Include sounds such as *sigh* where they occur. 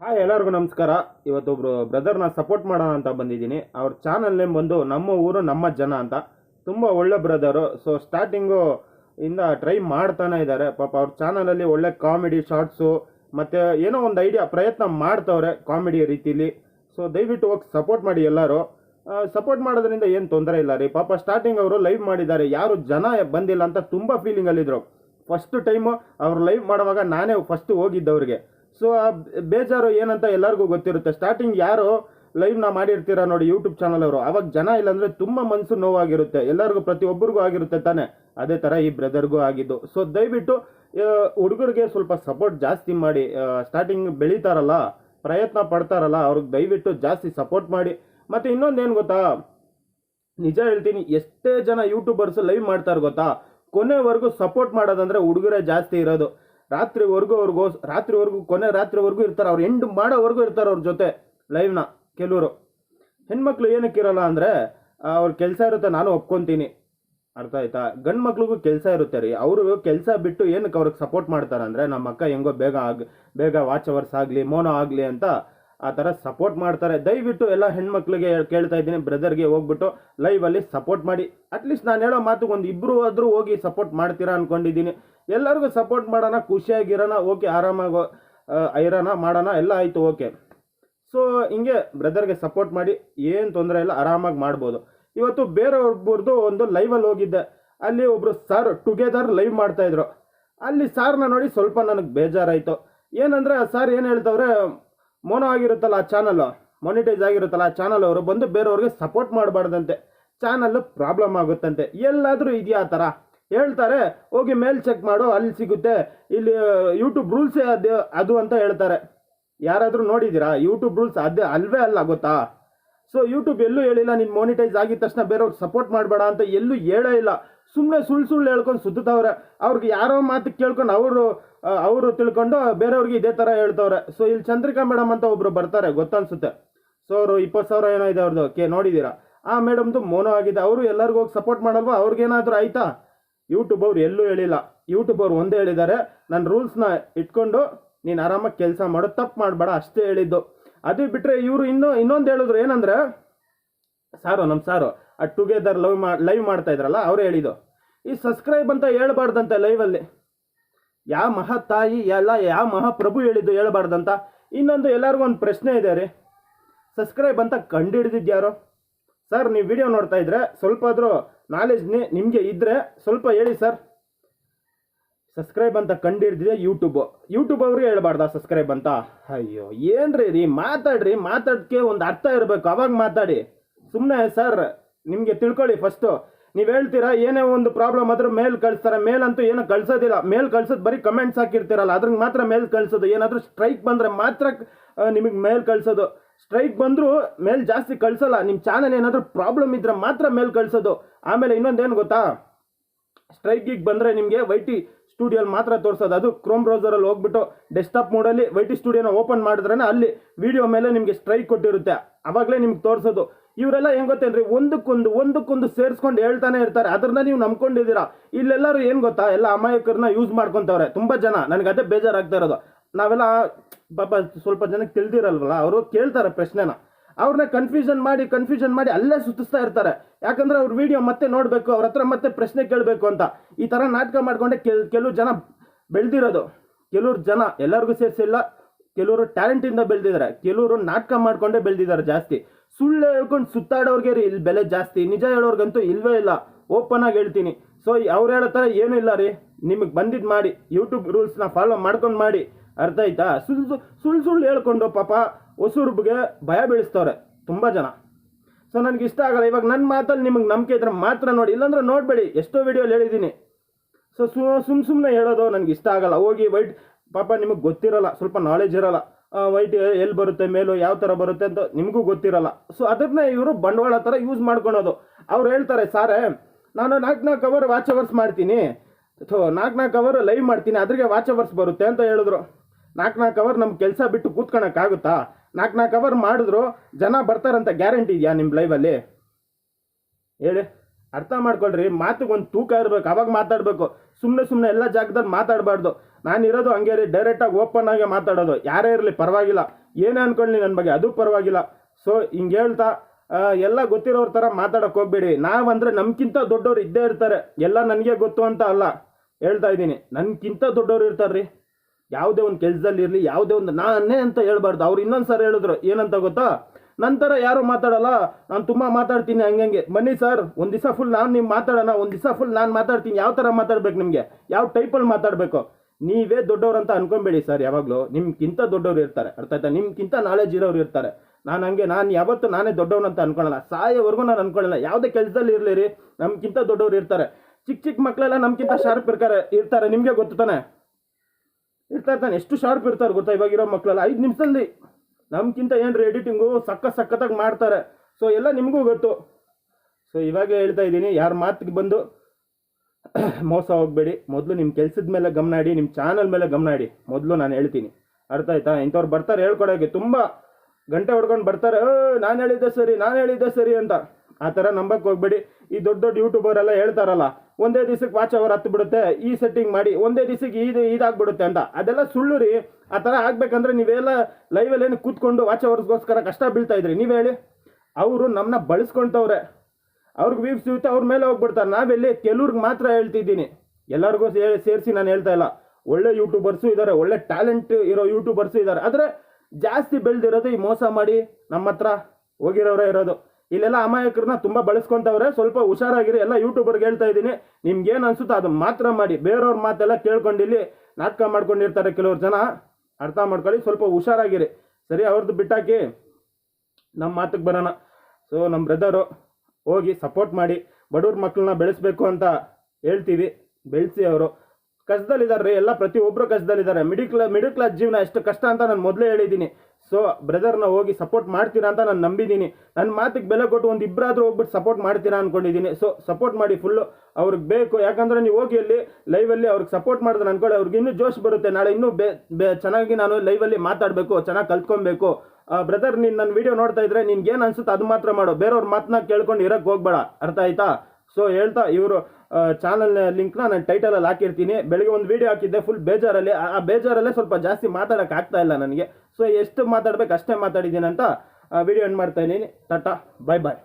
Hi, ಎಲ್ಲರಿಗೂ ನಮಸ್ಕಾರ. ಇವತ್ತೊಬ್ರು ಬ್ರದರ್ನ support ಮಾಡೋಣ ಅಂತ ಬಂದಿದ್ದೀನಿ. ಅವ್ರ ಚಾನಲ್ ನೇಮ್ ಬಂದು ನಮ್ಮ ಊರು, ನಮ್ಮ ಜನ ಅಂತ. ತುಂಬ ಒಳ್ಳೆ ಬ್ರದರು. ಸೊ ಸ್ಟಾರ್ಟಿಂಗು ಇಂದ ಟ್ರೈ ಮಾಡ್ತಾನೆ ಇದ್ದಾರೆ. ಪಾಪ ಅವ್ರ ಚಾನಲಲ್ಲಿ ಒಳ್ಳೆ ಕಾಮಿಡಿ ಶಾರ್ಟ್ಸು ಮತ್ತು ಏನೋ ಒಂದು ಐಡಿಯಾ ಪ್ರಯತ್ನ ಮಾಡ್ತವ್ರೆ ಕಾಮಿಡಿ ರೀತಿಲಿ. ಸೊ, ದಯವಿಟ್ಟು ಹೋಗಿ ಸಪೋರ್ಟ್ ಮಾಡಿ ಎಲ್ಲರೂ. ಸಪೋರ್ಟ್ ಮಾಡೋದ್ರಿಂದ ಏನು ತೊಂದರೆ ಇಲ್ಲ ರೀ. ಪಾಪ ಸ್ಟಾರ್ಟಿಂಗ್ ಅವರು ಲೈವ್ ಮಾಡಿದ್ದಾರೆ. ಯಾರು ಜನ ಬಂದಿಲ್ಲ ಅಂತ ತುಂಬ ಫೀಲಿಂಗಲ್ಲಿದ್ದರು ಫಸ್ಟ್ ಟೈಮು ಅವರು ಲೈವ್ ಮಾಡುವಾಗ ನಾನೇ ಫಸ್ಟ್ ಹೋಗಿದ್ದವ್ರಿಗೆ ಸೊ ಆ ಬೇಜಾರು ಏನಂತ ಎಲ್ಲರಿಗೂ ಗೊತ್ತಿರುತ್ತೆ. ಸ್ಟಾರ್ಟಿಂಗ್ ಯಾರು ಲೈವ್ನ ಮಾಡಿರ್ತೀರ ನೋಡಿ ಯೂಟ್ಯೂಬ್ ಚಾನಲ್ ಅವರು. ಅವಾಗ ಜನ ಇಲ್ಲಾಂದ್ರೆ ತುಂಬ ಮನಸ್ಸು ನೋವಾಗಿರುತ್ತೆ. ಎಲ್ಲರಿಗೂ ಪ್ರತಿಯೊಬ್ಬರಿಗೂ ಆಗಿರುತ್ತೆ ತಾನೆ. ಅದೇ ಥರ ಈ ಬ್ರದರ್ಗೂ ಆಗಿದ್ದು. ಸೊ ದಯವಿಟ್ಟು ಹುಡುಗರಿಗೆ ಸ್ವಲ್ಪ ಸಪೋರ್ಟ್ ಜಾಸ್ತಿ ಮಾಡಿ. ಸ್ಟಾರ್ಟಿಂಗ್ ಬೆಳೀತಾರಲ್ಲ, ಪ್ರಯತ್ನ ಪಡ್ತಾರಲ್ಲ, ಅವ್ರಿಗೆ ದಯವಿಟ್ಟು ಜಾಸ್ತಿ ಸಪೋರ್ಟ್ ಮಾಡಿ. ಮತ್ತು ಇನ್ನೊಂದೇನು ಗೊತ್ತಾ? ನಿಜ ಹೇಳ್ತೀನಿ, ಎಷ್ಟೇ ಜನ ಯೂಟ್ಯೂಬರ್ಸ್ ಲೈವ್ ಮಾಡ್ತಾರೆ ಗೊತ್ತಾ? ಕೊನೆವರೆಗೂ ಸಪೋರ್ಟ್ ಮಾಡೋದಂದ್ರೆ ಹುಡುಗರೇ ಜಾಸ್ತಿ ಇರೋದು. ರಾತ್ರಿವರೆಗೂ ಅವ್ರಿಗೋ ರಾತ್ರಿವರೆಗೂ, ಕೊನೆ ರಾತ್ರಿವರೆಗೂ ಇರ್ತಾರೆ. ಅವ್ರು ಎಂಡ್ ಮಾಡೋವರೆಗೂ ಇರ್ತಾರೆ ಅವ್ರ ಜೊತೆ ಲೈವ್ನ ಕೆಲವರು. ಹೆಣ್ಮಕ್ಳು ಏನಕ್ಕೆ ಇರಲ್ಲ ಅಂದರೆ ಅವ್ರ ಕೆಲಸ ಇರುತ್ತೆ, ನಾನು ಒಪ್ಕೊತೀನಿ. ಅರ್ಥ ಆಯ್ತಾ? ಗಂಡು ಮಕ್ಳಿಗೂ ಕೆಲಸ ಇರುತ್ತೆ ರೀ. ಅವರು ಕೆಲಸ ಬಿಟ್ಟು ಏನಕ್ಕೆ ಅವ್ರಿಗೆ ಸಪೋರ್ಟ್ ಮಾಡ್ತಾರೆ ಅಂದರೆ, ನಮ್ಮ ಅಕ್ಕ ಹೆಂಗೋ ಬೇಗ ಆಗ, ಬೇಗ ವಾಚ್ ಅವರ್ಸ್ ಆಗಲಿ ಮೋನೋ ಆಗಲಿ ಅಂತ ಆ ಥರ ಸಪೋರ್ಟ್ ಮಾಡ್ತಾರೆ. ದಯವಿಟ್ಟು ಎಲ್ಲ ಹೆಣ್ಮಕ್ಳಿಗೆ ಕೇಳ್ತಾ ಇದ್ದೀನಿ. ಬ್ರದರ್ಗೆ ಹೋಗ್ಬಿಟ್ಟು ಲೈವಲ್ಲಿ ಸಪೋರ್ಟ್ ಮಾಡಿ. ಅಟ್ಲೀಸ್ಟ್ ನಾನು ಹೇಳೋ ಮಾತು ಒಂದು ಇಬ್ಬರು ಆದರೂ ಹೋಗಿ ಸಪೋರ್ಟ್ ಮಾಡ್ತೀರಾ ಅಂದ್ಕೊಂಡಿದ್ದೀನಿ ಎಲ್ಲರಿಗೂ ಸಪೋರ್ಟ್ ಮಾಡೋಣ, ಖುಷಿಯಾಗಿರೋಣ ಓಕೆ ಆರಾಮಾಗಿ ಐರೋಣ, ಮಾಡೋಣ, ಎಲ್ಲ ಆಯಿತು ಓಕೆ ಸೊ ಹಿಂಗೆ ಬ್ರದರ್ಗೆ ಸಪೋರ್ಟ್ ಮಾಡಿ, ಏನು ತೊಂದರೆ ಇಲ್ಲ, ಆರಾಮಾಗಿ ಮಾಡ್ಬೋದು. ಇವತ್ತು ಬೇರೆಯೊಬ್ಬರದು ಒಂದು ಲೈವಲ್ಲಿ ಹೋಗಿದ್ದೆ. ಅಲ್ಲಿ ಒಬ್ಬರು ಸರ್ ಟುಗೆದರ್ ಲೈವ್ ಮಾಡ್ತಾಯಿದ್ರು ಅಲ್ಲಿ ಸಾರ್ನ ನೋಡಿ ಸ್ವಲ್ಪ ನನಗೆ ಬೇಜಾರಾಯಿತು. ಏನಂದರೆ ಸರ್ ಏನು ಹೇಳ್ತವ್ರೆ, ಮೋನೋ ಆಗಿರುತ್ತಲ್ಲ ಆ ಚಾನಲ್ಲು ಮೊನಿಟೈಸ್ ಆಗಿರುತ್ತಲ್ಲ ಆ ಚಾನಲ್ ಅವರು ಬಂದು ಬೇರೆಯವ್ರಿಗೆ ಸಪೋರ್ಟ್ ಮಾಡಬಾರ್ದಂತೆ. ಚಾನಲ್ಲು ಪ್ರಾಬ್ಲಮ್ ಆಗುತ್ತಂತೆ. ಎಲ್ಲಾದರೂ ಇದೆಯಾ ಆ ಥರ ಹೇಳ್ತಾರೆ, ಹೋಗಿ ಮೇಲ್ ಚೆಕ್ ಮಾಡು, ಅಲ್ಲಿ ಸಿಗುತ್ತೆ. ಇಲ್ಲಿ ಯೂಟ್ಯೂಬ್ ರೂಲ್ಸೇ ಅದು ಅಂತ ಹೇಳ್ತಾರೆ. ಯಾರಾದರೂ ನೋಡಿದ್ದೀರಾ? ಯೂಟ್ಯೂಬ್ ರೂಲ್ಸ್ ಅದೇ ಅಲ್ವೇ ಅಲ್ಲ, ಗೊತ್ತಾ? ಸೊ ಯೂಟ್ಯೂಬ್ ಎಲ್ಲೂ ಹೇಳಿಲ್ಲ, ನೀನು ಮೋನಿಟೈಸ್ ಆಗಿದ ತಕ್ಷಣ ಬೇರೆಯವ್ರಿಗೆ ಸಪೋರ್ಟ್ ಮಾಡಬೇಡ ಅಂತ ಎಲ್ಲೂ ಹೇಳೇ ಇಲ್ಲ. ಸುಮ್ಮನೆ ಸುಳ್ಳು ಸುಳ್ಳು ಹೇಳ್ಕೊಂಡು ಸುತ್ತವ್ರೆ ಅವ್ರಿಗೆ ಯಾರೋ ಮಾತು ಕೇಳ್ಕೊಂಡು ಅವರು ಅವರು ತಿಳ್ಕೊಂಡು ಬೇರೆಯವ್ರಿಗೆ ಇದೇ ಥರ ಹೇಳ್ತವ್ರೆ. ಸೊ ಇಲ್ಲಿ ಚಂದ್ರಿಕಾ ಮೇಡಮ್ ಅಂತ ಒಬ್ಬರು ಬರ್ತಾರೆ, ಗೊತ್ತನ್ಸುತ್ತೆ. ಸೊ ಅವರು ಇಪ್ಪತ್ತು ಸಾವಿರ ಏನೋ ಇದೆ ಅವ್ರದ್ದು ಕೆ ನೋಡಿದ್ದೀರಾ? ಆ ಮೇಡಮ್ದು ಮೋನೋ ಆಗಿದೆ. ಅವರು ಎಲ್ಲರಿಗೂ ಹೋಗಿ ಸಪೋರ್ಟ್ ಮಾಡಲ್ವಾ? ಅವ್ರಿಗೇನಾದರೂ ಆಯ್ತಾ? ಯೂಟ್ಯೂಬ್ ಅವ್ರು ಎಲ್ಲೂ ಹೇಳಿಲ್ಲ. ಯೂಟ್ಯೂಬ್ ಅವ್ರು ಒಂದೇ ಹೇಳಿದ್ದಾರೆ ನನ್ನ ರೂಲ್ಸ್ನ ಇಟ್ಕೊಂಡು ನೀನು ಆರಾಮಾಗಿ ಕೆಲಸ ಮಾಡು, ತಪ್ಪು ಮಾಡಬೇಡ, ಅಷ್ಟೇ ಹೇಳಿದ್ದು. ಅದು ಬಿಟ್ಟರೆ ಇವರು ಇನ್ನೂ, ಇನ್ನೊಂದು ಹೇಳಿದ್ರು ಏನಂದ್ರೆ, ಸಾರು ನಮ್ಮ ಸಾರು, ಆ ಟುಗೆದರ್ ಲವ್ ಮಾ ಲೈವ್ ಮಾಡ್ತಾ ಇದ್ರಲ್ಲ, ಅವರು ಹೇಳಿದ್ದು, ಈ ಸಬ್ಸ್ಕ್ರೈಬ್ ಅಂತ ಹೇಳ್ಬಾರ್ದಂತೆ ಲೈವಲ್ಲಿ ಯಾವ ಮಹಾತಾಯಿ, ಎಲ್ಲ ಯಾವ ಮಹಾಪ್ರಭು ಹೇಳಿದ್ದು ಹೇಳ್ಬಾರ್ದಂತ? ಇನ್ನೊಂದು ಎಲ್ಲರಿಗೂ ಒಂದು ಪ್ರಶ್ನೆ ಇದೆ ರೀ. ಸಬ್ಸ್ಕ್ರೈಬ್ ಅಂತ ಕಂಡುಹಿಡಿದಿದ್ಯಾರೋ ಸರ್ ನೀವು ವಿಡಿಯೋ ನೋಡ್ತಾ ಇದ್ರೆ ಸ್ವಲ್ಪ ಆದರೂ ನಾಲೆಜ್ ನಿಮಗೆ ಇದ್ದರೆ ಸ್ವಲ್ಪ ಹೇಳಿ ಸರ್ ಸಬ್ಸ್ಕ್ರೈಬ್ ಅಂತ ಕಂಡಿಡ್ದಿದೆ ಯೂಟ್ಯೂಬು ಯೂಟ್ಯೂಬ್ ಅವ್ರಿಗೆ ಹೇಳ್ಬಾರ್ದ ಸಬ್ಸ್ಕ್ರೈಬ್ ಅಂತ? ಅಯ್ಯೋ, ಏನ್ರಿ ರೀ? ಮಾತಾಡ್ರಿ ಮಾತಾಡಕ್ಕೆ ಒಂದು ಅರ್ಥ ಇರಬೇಕು. ಅವಾಗ ಮಾತಾಡಿ. ಸುಮ್ಮನೆ ಸರ್ ನಿಮಗೆ ತಿಳ್ಕೊಳ್ಳಿ ಫಸ್ಟು ನೀವು ಹೇಳ್ತೀರಾ, ಏನೇ ಒಂದು ಪ್ರಾಬ್ಲಮ್ ಆದರೂ ಮೇಲ್ ಕಳಿಸ್ತಾರೆ. ಮೇಲ್ ಅಂತೂ ಏನೋ ಕಳ್ಸೋದಿಲ್ಲ. ಮೇಲ್ ಕಳ್ಸೋದು ಬರೀ ಕಮೆಂಟ್ಸ್ ಹಾಕಿರ್ತೀರಲ್ಲ. ಅದ್ರಂಗೆ ಮಾತ್ರ ಮೇಲ್ ಕಳಿಸೋದು. ಏನಾದರೂ ಸ್ಟ್ರೈಕ್ ಬಂದರೆ ಮಾತ್ರ ನಿಮಗೆ ಮೇಲ್ ಕಳ್ಸೋದು. ಸ್ಟ್ರೈಕ್ ಬಂದರೂ ಮೇಲ್ ಜಾಸ್ತಿ ಕಳ್ಸಲ್ಲ. ನಿಮ್ಮ ಚಾನಲ್ ಏನಾದರೂ ಪ್ರಾಬ್ಲಮ್ ಇದ್ರೆ ಮಾತ್ರ ಮೇಲ್ ಕಳ್ಸೋದು. ಆಮೇಲೆ ಇನ್ನೊಂದೇನು ಗೊತ್ತಾ? ಸ್ಟ್ರೈಕಿಗೆ ಬಂದರೆ ನಿಮಗೆ ವೈಟಿ ಸ್ಟುಡಿಯೋಲಿ ಮಾತ್ರ ತೋರಿಸೋದು. ಅದು ಕ್ರೋಮ್ ಬ್ರೌಸರಲ್ಲಿ ಹೋಗ್ಬಿಟ್ಟು ಡೆಸ್ಕ್ಟಾಪ್ ಮೋಡಲ್ಲಿ ವೈಟಿ ಸ್ಟುಡಿಯೋನ ಓಪನ್ ಮಾಡಿದ್ರೆ ಅಲ್ಲಿ ವಿಡಿಯೋ ಮೇಲೆ ನಿಮಗೆ ಸ್ಟ್ರೈಕ್ ಕೊಟ್ಟಿರುತ್ತೆ. ಅವಾಗಲೇ ನಿಮ್ಗೆ ತೋರಿಸೋದು. ಇವರೆಲ್ಲ ಹೆಂಗ್ ಗೊತ್ತೇನ್ರಿ? ಒಂದಕ್ಕೊಂದು ಒಂದಕ್ಕೊಂದು ಸೇರಿಸ್ಕೊಂಡು ಹೇಳ್ತಾನೆ ಇರ್ತಾರೆ. ಅದನ್ನ ನೀವು ನಂಬ್ಕೊಂಡಿದ್ದೀರಾ? ಇಲ್ಲೆಲ್ಲರೂ ಏನು ಗೊತ್ತಾ? ಎಲ್ಲ ಅಮಾಯಕರನ್ನ ಯೂಸ್ ಮಾಡ್ಕೊತವ್ರೆ. ತುಂಬ ಜನ. ನನಗೆ ಅದೇ ಬೇಜಾರಾಗ್ತಾ ಇರೋದು. ನಾವೆಲ್ಲ ಪಾಪ ಸ್ವಲ್ಪ ಜನಕ್ಕೆ ತಿಳಿದಿರಲ್ವಲ್ಲ, ಅವರು ಕೇಳ್ತಾರೆ ಪ್ರಶ್ನೆನ. ಅವ್ರನ್ನ ಕನ್ಫ್ಯೂಷನ್ ಮಾಡಿ ಕನ್ಫ್ಯೂಷನ್ ಮಾಡಿ ಅಲ್ಲೇ ಸುತ್ತಿಸ್ತಾ ಇರ್ತಾರೆ. ಯಾಕಂದ್ರೆ ಅವ್ರ ವಿಡಿಯೋ ಮತ್ತೆ ನೋಡಬೇಕು, ಅವ್ರ ಹತ್ರ ಮತ್ತೆ ಪ್ರಶ್ನೆ ಕೇಳಬೇಕು ಅಂತ. ಈ ಥರ ನಾಟಕ ಮಾಡ್ಕೊಂಡೆ ಕೆಲ್ ಕೆಲವು ಜನ ಬೆಳೆದಿರೋದು. ಕೆಲವ್ರು ಜನ ಎಲ್ಲರಿಗೂ ಸೇರಿಸಿಲ್ಲ, ಕೆಲವರು ಟ್ಯಾಲೆಂಟಿಂದ ಬೆಳೆದಿದ್ದಾರೆ ಕೆಲವರು ನಾಟಕ ಮಾಡಿಕೊಂಡೇ ಬೆಳೆದಿದ್ದಾರೆ ಜಾಸ್ತಿ. ಸುಳ್ಳು ಹೇಳ್ಕೊಂಡು ಸುತ್ತಾಡೋರ್ಗೆ ರೀ ಇಲ್ಲಿ ಬೆಲೆ ಜಾಸ್ತಿ. ನಿಜ ಹೇಳೋರ್ಗಂತೂ ಇಲ್ವೇ ಇಲ್ಲ. ಓಪನ್ ಆಗಿ ಹೇಳ್ತೀನಿ. ಸೊ ಅವ್ರು ಹೇಳೋ ಥರ ಏನೂ ಇಲ್ಲ ರೀ. ನಿಮಗೆ ಬಂದಿದ್ದು ಮಾಡಿ ಯೂಟ್ಯೂಬ್ ರೂಲ್ಸ್ನ ಫಾಲೋ ಮಾಡ್ಕೊಂಡು ಮಾಡಿ. ಅರ್ಥ ಆಯ್ತಾ? ಸುಳ್ಳು ಸುಳ್ಳು ಸುಳ್ಳು ಹೇಳ್ಕೊಂಡು ಪಾಪ ಹೊಸೂರ್ಬ್ಗೆ ಭಯ ಬೀಳಿಸ್ತವ್ರೆ ತುಂಬ ಜನ. ಸೊ ನನಗೆ ಇಷ್ಟ ಆಗಲ್ಲ. ಇವಾಗ ನನ್ನ ಮಾತಲ್ಲಿ ನಿಮಗೆ ನಂಬಿಕೆ ಇದ್ರೆ ಮಾತ್ರ ನೋಡಿ. ಇಲ್ಲಾಂದ್ರೆ ನೋಡಬೇಡಿ. ಎಷ್ಟೋ ವಿಡಿಯೋಲಿ ಹೇಳಿದ್ದೀನಿ. ಸೊ ಸುಮ್ ಸುಮ್ಮ ಸುಮ್ಮನೆ ಹೇಳೋದು ನನಗೆ ಇಷ್ಟ ಆಗಲ್ಲ. ಹೋಗಿ ವೈಟ್ ಪಾಪ ನಿಮಗೆ ಗೊತ್ತಿರಲ್ಲ. ಸ್ವಲ್ಪ ನಾಲೆಜ್ ಇರಲ್ಲ. ವೈಟ್ ಎಲ್ಲಿ ಬರುತ್ತೆ, ಮೇಲು ಯಾವ ಥರ ಬರುತ್ತೆ ಅಂತ ನಿಮಗೂ ಗೊತ್ತಿರಲ್ಲ. ಸೊ ಅದನ್ನೇ ಇವರು ಬಂಡವಾಳ ಥರ ಯೂಸ್ ಮಾಡ್ಕೊಳೋದು. ಅವ್ರು ಹೇಳ್ತಾರೆ, ಸಾರೆ, ನಾನು ನಾಲ್ಕು ನಾಲ್ಕು ಅವರ್ ವಾಚ್ ಅವರ್ಸ್ ಮಾಡ್ತೀನಿ. ಥೋ ನಾಲ್ಕು ನಾಲ್ಕು ಅವರ್ ಲೈವ್ ಮಾಡ್ತೀನಿ. ಅದ್ರಿಗೆ ವಾಚ್ ಅವರ್ಸ್ ಬರುತ್ತೆ ಅಂತ ಹೇಳಿದ್ರು. ನಾಲ್ಕು ನಾಲ್ಕು ಅವರ್ ನಮ್ಮ ಕೆಲಸ ಬಿಟ್ಟು ಕೂತ್ಕೊಳಕ್ಕಾಗುತ್ತಾ? ನಾಲ್ಕು ನಾಲ್ಕು ಅವರ್ ಮಾಡಿದ್ರು ಜನ ಬರ್ತಾರಂತ ಗ್ಯಾರಂಟಿ ಇದೆಯಾ ನಿಮ್ಮ ಲೈವಲ್ಲಿ ಹೇಳಿ, ಅರ್ಥ ಮಾಡ್ಕೊಳ್ರಿ ಮಾತಿಗೆ ಒಂದು ತೂಕ ಇರಬೇಕು, ಅವಾಗ ಮಾತಾಡಬೇಕು. ಸುಮ್ಮನೆ ಸುಮ್ಮನೆ ಎಲ್ಲ ಜಾಗದಲ್ಲಿ ಮಾತಾಡಬಾರ್ದು. ನಾನು ಇರೋದು ಹಂಗೆ ರೀ ಡೈರೆಕ್ಟಾಗಿ ಓಪನ್ ಆಗಿ ಮಾತಾಡೋದು. ಯಾರೇ ಇರಲಿ, ಪರವಾಗಿಲ್ಲ. ಏನೇ ಅಂದ್ಕೊಳ್ಳಿ ನನ್ನ ಬಗ್ಗೆ, ಅದು ಪರವಾಗಿಲ್ಲ. ಸೊ ಹಿಂಗೆ ಹೇಳ್ತಾ ಎಲ್ಲ ಗೊತ್ತಿರೋರ ಥರ ಮಾತಾಡೋಕೆ ಹೋಗ್ಬೇಡಿ. ನಾವಂದರೆ ನಮ್ಗಿಂತ ದೊಡ್ಡವ್ರು ಇದ್ದೇ ಇರ್ತಾರೆ. ಎಲ್ಲ ನನಗೆ ಗೊತ್ತು ಅಂತ ಅಲ್ಲ. ಹೇಳ್ತಾ ಇದ್ದೀನಿ. ನನ್ಗಿಂತ ದೊಡ್ಡವ್ರು ಇರ್ತಾರ್ರಿ. ಯಾವುದೇ ಒಂದು ಕೆಲಸದಲ್ಲಿ ಇರಲಿ, ಯಾವುದೇ ಒಂದು ನಾನೇ ಅಂತ ಹೇಳ್ಬಾರ್ದು. ಅವ್ರು ಇನ್ನೊಂದು ಸರ್ ಹೇಳಿದ್ರು, ಏನಂತ ಗೊತ್ತಾ? ನಂತರ ಯಾರು ಮಾತಾಡಲ್ಲ? ನಾನು ತುಂಬ ಮಾತಾಡ್ತೀನಿ ಹಂಗಂಗೆ ಬನ್ನಿ ಸರ್, ಒಂದು ದಿವಸ ಫುಲ್ ನಾನು ನಿಮ್ಮ ಮಾತಾಡೋಣ, ಒಂದು ದಿವಸ ಫುಲ್ ನಾನು ಮಾತಾಡ್ತೀನಿ. ಯಾವ ಥರ ಮಾತಾಡ್ಬೇಕು ನಿಮಗೆ? ಯಾವ ಟೈಪಲ್ಲಿ ಮಾತಾಡಬೇಕು? ನೀವೇ ದೊಡ್ಡವ್ರು ಅಂತ ಅನ್ಕೊಂಬೇಡಿ ಸರ್ ಯಾವಾಗಲೂ. ನಿಮ್ಗಿಂತ ದೊಡ್ಡವ್ರು ಇರ್ತಾರೆ. ಅರ್ಥ ಆಯ್ತಾ? ನಿಮ್ಗಿಂತ ನಾಲೆಜ್ ಇರೋರು ಇರ್ತಾರೆ. ನಾನು ಹಂಗೆ, ನಾನು ಯಾವತ್ತೂ ನಾನೇ ದೊಡ್ಡವನು ಅಂತ ಅನ್ಕೊಳ್ಳಲ್ಲ ಸಾಯೋವರೆಗೂ ನಾನು ಅನ್ಕೊಳ್ಳಲ್ಲ ಯಾವುದೇ ಕೆಲಸದಲ್ಲಿ ಇರಲಿ ರೀ ನಮ್ಗಿಂತ ದೊಡ್ಡವ್ರು ಇರ್ತಾರೆ. ಚಿಕ್ಕ ಚಿಕ್ಕ ಮಕ್ಕಳೆಲ್ಲ ನಮ್ಗಿಂತ ಶಾರ್ಪ್ ಇರ್ತಾರೆ ಇರ್ತಾರೆ. ನಿಮಗೆ ಗೊತ್ತು ತಾನೆ? ಇರ್ತಾ ಇರ್ತಾನೆ. ಎಷ್ಟು ಶಾರ್ಪ್ ಇರ್ತಾರೆ ಗೊತ್ತಾ ಇವಾಗಿರೋ ಮಕ್ಕಳೆಲ್ಲ ಐದು ನಿಮಿಷದಲ್ಲಿ. ನಮ್ಗಿಂತ ಏನ್ರಿ ಎಡಿಟಿಂಗು ಸಕ್ಕ ಸಕ್ಕತ್ತಾಗಿ ಮಾಡ್ತಾರೆ. ಸೊ ಎಲ್ಲ ನಿಮಗೂ ಗೊತ್ತು. ಸೊ ಇವಾಗ ಹೇಳ್ತಾ ಇದ್ದೀನಿ, ಯಾರ ಮಾತಿಗೆ ಬಂದು *clears throat* ಮೋಸ ಹೋಗಬೇಡಿ. ಮೊದಲು ನಿಮ್ಮ ಕೆಲಸದ ಮೇಲೆ ಗಮನ ಇಡಿ ನಿಮ್ಮ ಚಾನಲ್ ಮೇಲೆ ಗಮನ ಇಡಿ. ಮೊದಲು ನಾನು ಹೇಳ್ತೀನಿ. ಅರ್ಥ ಆಯ್ತಾ ಇಂಥವ್ರು ಬರ್ತಾರೆ ಹೇಳ್ಕೊಡೋಕ್ಕೆ ತುಂಬ ಗಂಟೆ ಹೊಡ್ಕೊಂಡು ಬರ್ತಾರೆ ನಾನು ಹೇಳಿದ್ದೆ ಸರಿ, ನಾನು ಹೇಳಿದ್ದೆ ಸರಿ ಅಂತ. ಆ ಥರ ನಂಬಕ್ಕೆ ಹೋಗ್ಬೇಡಿ. ಈ ದೊಡ್ಡ ದೊಡ್ಡ ಯೂಟ್ಯೂಬರ್ ಎಲ್ಲ ಹೇಳ್ತಾರಲ್ಲ, ಒಂದೇ ದಿವ್ಸಕ್ಕೆ ವಾಚ್ ಅವರ್ ಹತ್ತು ಬಿಡುತ್ತೆ, ಈ ಸೆಟ್ಟಿಂಗ್ ಮಾಡಿ, ಒಂದೇ ದಿವಸಕ್ಕೆ ಇದು ಇದಾಗ್ಬಿಡುತ್ತೆ ಅಂತ. ಅದೆಲ್ಲ ಸುಳ್ಳು ರೀ. ಆ ಥರ ಆಗಬೇಕಂದ್ರೆ ನೀವೆಲ್ಲ ಲೈವಲ್ಲಿ ಏನು ಕೂತ್ಕೊಂಡು ವಾಚ್ ಅವರ್ಸ್ಗೋಸ್ಕರ ಕಷ್ಟ ಬೀಳ್ತಾ ಇದ್ರಿ. ನೀವು ಹೇಳಿ. ಅವರು ನಮ್ಮನ್ನ ಬಳಸ್ಕೊಳ್ತವ್ರೆ ಅವ್ರಿಗೆ ವೀವ್ಸ್ ಸಿಗುತ್ತೆ, ಅವ್ರ ಮೇಲೆ ಹೋಗ್ಬಿಡ್ತಾರೆ. ನಾವೆಲ್ಲಿ ಕೆಲವ್ರಿಗೆ ಮಾತ್ರ ಹೇಳ್ತಿದ್ದೀನಿ. ಎಲ್ಲರಿಗೂ ಸೇರಿಸಿ ನಾನು ಹೇಳ್ತಾ ಇಲ್ಲ. ಒಳ್ಳೆ ಯೂಟ್ಯೂಬರ್ಸು ಇದ್ದಾರೆ ಒಳ್ಳೆ ಟ್ಯಾಲೆಂಟ್ ಇರೋ ಯೂಟ್ಯೂಬರ್ಸು ಇದ್ದಾರೆ ಆದರೆ ಜಾಸ್ತಿ ಬೆಳೆದಿರೋದು ಈ ಮೋಸ ಮಾಡಿ ನಮ್ಮ ಹತ್ರ ಹೋಗಿರೋರೇ ಇರೋದು. ಇಲ್ಲೆಲ್ಲ ಅಮಾಯಕರನ್ನ ತುಂಬ ಬಳಸ್ಕೊಂತವ್ರೆ. ಸ್ವಲ್ಪ ಹುಷಾರಾಗಿರಿ, ಎಲ್ಲ ಯೂಟ್ಯೂಬರ್ಗೆ ಹೇಳ್ತಾ ಇದ್ದೀನಿ. ನಿಮ್ಗೆ ಏನು ಅನ್ಸುತ್ತೋ ಅದು ಮಾತ್ರ ಮಾಡಿ. ಬೇರೆಯವ್ರ ಮಾತೆಲ್ಲ ಕೇಳ್ಕೊಂಡಿಲ್ಲಿ, ನಾಟಕ ಮಾಡ್ಕೊಂಡಿರ್ತಾರೆ ಕೆಲವ್ರು ಜನ. ಅರ್ಥ ಮಾಡ್ಕೊಳ್ಳಿ, ಸ್ವಲ್ಪ ಹುಷಾರಾಗಿರಿ. ಸರಿ ಅವ್ರದ್ದು ಬಿಟ್ಟಾಕಿ ನಮ್ಮ ಮಾತಿಗೆ ಬರೋಣ. ಸೊ ನಮ್ಮ ಬ್ರದರು ಹೋಗಿ ಸಪೋರ್ಟ್ ಮಾಡಿ, ಬಡವ್ರ ಮಕ್ಕಳನ್ನ ಬೆಳೆಸಬೇಕು ಅಂತ ಹೇಳ್ತೀವಿ, ಬೆಳೆಸಿ ಅವರು. ಕಷ್ಟದಲ್ಲಿದ್ದಾರೆ ರೀ ಎಲ್ಲ ಪ್ರತಿಯೊಬ್ಬರು ಕಷ್ಟದಲ್ಲಿದ್ದಾರೆ ಮಿಡಿಲ್ ಕ್ಲಾ ಮಿಡಿಲ್ ಕ್ಲಾಸ್ ಜೀವನ ಎಷ್ಟು ಕಷ್ಟ ಅಂತ ನಾನು ಮೊದಲೇ ಹೇಳಿದ್ದೀನಿ. ಸೊ ಬ್ರದರ್ನ ಹೋಗಿ ಸಪೋರ್ಟ್ ಮಾಡ್ತೀರಾ ಅಂತ ನಾನು ನಂಬಿದ್ದೀನಿ ನನ್ನ ಮಾತಿಗೆ ಬೆಲೆ ಕೊಟ್ಟು ಒಂದು ಇಬ್ಬರಾದರೂ ಹೋಗ್ಬಿಟ್ಟು ಸಪೋರ್ಟ್ ಮಾಡ್ತೀರಾ ಅನ್ಕೊಂಡಿದ್ದೀನಿ ಸೊ ಸಪೋರ್ಟ್ ಮಾಡಿ ಫುಲ್ಲು ಅವ್ರಿಗೆ ಬೇಕು. ಯಾಕಂದ್ರೆ ನೀವು ಹೋಗಿ ಅಲ್ಲಿ ಲೈವಲ್ಲಿ ಅವ್ರಿಗೆ ಸಪೋರ್ಟ್ ಮಾಡಿದ್ರೆ ಅನ್ಕೊಳ್ಳಿ, ಅವ್ರಿಗೆ ಇನ್ನೂ ಜೋಶ್ ಬರುತ್ತೆ. ನಾಳೆ ಇನ್ನೂ ಬೇ ಬೇ, ಚೆನ್ನಾಗಿ ನಾನು ಲೈವಲ್ಲಿ ಮಾತಾಡಬೇಕು, ಚೆನ್ನಾಗಿ ಕಲ್ತ್ಕೊಬೇಕು. ಬ್ರದರ್ ನೀನು ನನ್ನ ವಿಡಿಯೋ ನೋಡ್ತಾ ಇದ್ರೆ ನಿನ್ಗೆ ಏನು ಅನ್ಸುತ್ತೆ ಅದು ಮಾತ್ರ ಮಾಡು. ಬೇರೆಯವ್ರ ಮಾತನ್ನ ಕೇಳ್ಕೊಂಡು ಇರೋಕ್ಕೆ ಹೋಗ್ಬೇಡ. ಅರ್ಥ ಆಯ್ತಾ? ಸೊ ಹೇಳ್ತಾ ಇವರು ಚಾನಲ್ ಲಿಂಕ್ನ ನಾನು ಟೈಟಲಲ್ಲಿ ಹಾಕಿರ್ತೀನಿ. ಬೆಳಗ್ಗೆ ಒಂದು ವಿಡಿಯೋ ಹಾಕಿದ್ದೆ ಫುಲ್ ಬೇಜಾರಲ್ಲಿ, ಆ ಬೇಜಾರಲ್ಲೇ ಸ್ವಲ್ಪ ಜಾಸ್ತಿ ಮಾತಾಡೋಕೆ ಆಗ್ತಾ ಇಲ್ಲ ನನಗೆ. ಸೊ ಎಷ್ಟು ಮಾತಾಡ್ಬೇಕು ಅಷ್ಟೇ ಮಾತಾಡಿದ್ದೀನಿ ಅಂತ ವಿಡಿಯೋ ಎಂಡ್ ಮಾಡ್ತಾ ಇದ್ದೀನಿ. ಟಾಟಾ ಬಾಯ್ ಬಾಯ್